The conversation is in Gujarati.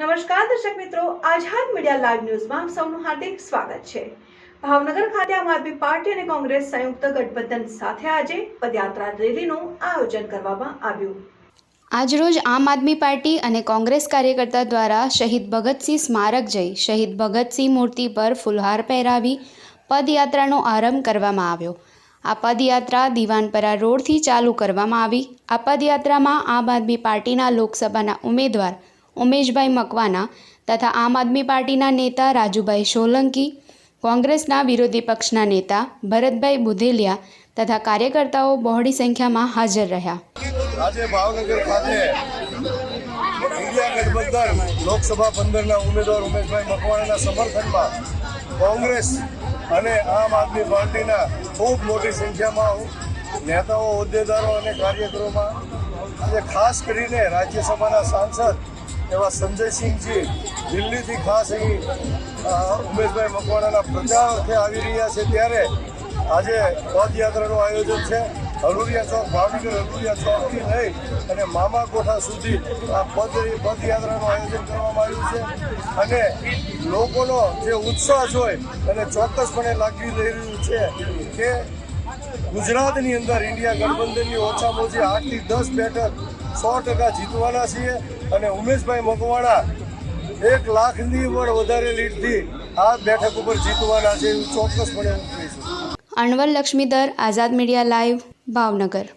નમસ્કાર દર્શક મિત્રો, આઝાદ મીડિયા લાઈવ ન્યૂઝમાં સૌનું હાર્દિક સ્વાગત છે. ભાવનગર ખાતે આમ આદમી પાર્ટી અને કોંગ્રેસ સંયુક્ત ગઠબંધન સાથે આજે પદયાત્રા રેલીનું આયોજન કરવામાં આવ્યું. આજરોજ આમ આદમી પાર્ટી અને કોંગ્રેસ કાર્યકર્તા દ્વારા શહીદ ભગતસિંહ સ્મારક જઈ શહીદ ભગતસિંહ મૂર્તિ પર ફુલહાર પહેરાવી પદયાત્રાનો આરંભ કરવામાં આવ્યો. આ પદયાત્રા દિવાનપરા રોડથી ચાલુ કરવામાં આવી. આ પદયાત્રામાં આમ આદમી પાર્ટીના લોકસભાના ઉમેદવાર ઉમેશભાઈ મકવાના તથા આમ આદમી પાર્ટીના નેતા રાજુભાઈ સોલંકી, કોંગ્રેસના વિરોધી પક્ષના નેતા ભરતભાઈ બુધેલિયા તથા કાર્યકર્તાઓ બહોળી સંખ્યામાં હાજર રહ્યા. આજે ભાવનગર ખાતે ઇન્ડિયા ગઠબંધન લોકસભા ઉમેદવાર ઉમેશભાઈ મકવાણાના સમર્થનમાં કોંગ્રેસ અને આમ આદમી પાર્ટીના ખૂબ મોટી સંખ્યામાં નેતાઓ હોદ્દેદારો અને કાર્યકરોમાં આજે ખાસ કરીને રાજ્યસભાના સાંસદ એવા સંજયસિંહજી દિલ્હીથી ખાસ અહીં ઉમેશભાઈ મકવાણાના પ્રચાર અર્થે આવી રહ્યા છે ત્યારે આજે પદયાત્રાનું આયોજન છે. હરુરિયા ચોક, ભાવનગર હરુરિયા ચોકથી લઈ અને મામા કોઠા સુધી આ પદ, પદયાત્રાનું આયોજન કરવામાં આવ્યું છે. અને લોકોનો જે ઉત્સાહ જોઈ અને ચોક્કસપણે લાગી રહી રહ્યું છે કે ગુજરાતની અંદર ઇન્ડિયા ગઠબંધનની ઓછામાં ઓછી આઠથી દસ બેઠક સો ટકા જીતવાના છીએ અને ઉમેશભાઈ મકવાણા એક લાખની પણ વધારે લીડથી આ બેઠક ઉપર જીતવાના છે એવું ચોક્કસપણે હું અણવલ લક્ષ્મીધર, આઝાદ મીડિયા લાઈવ, ભાવનગર.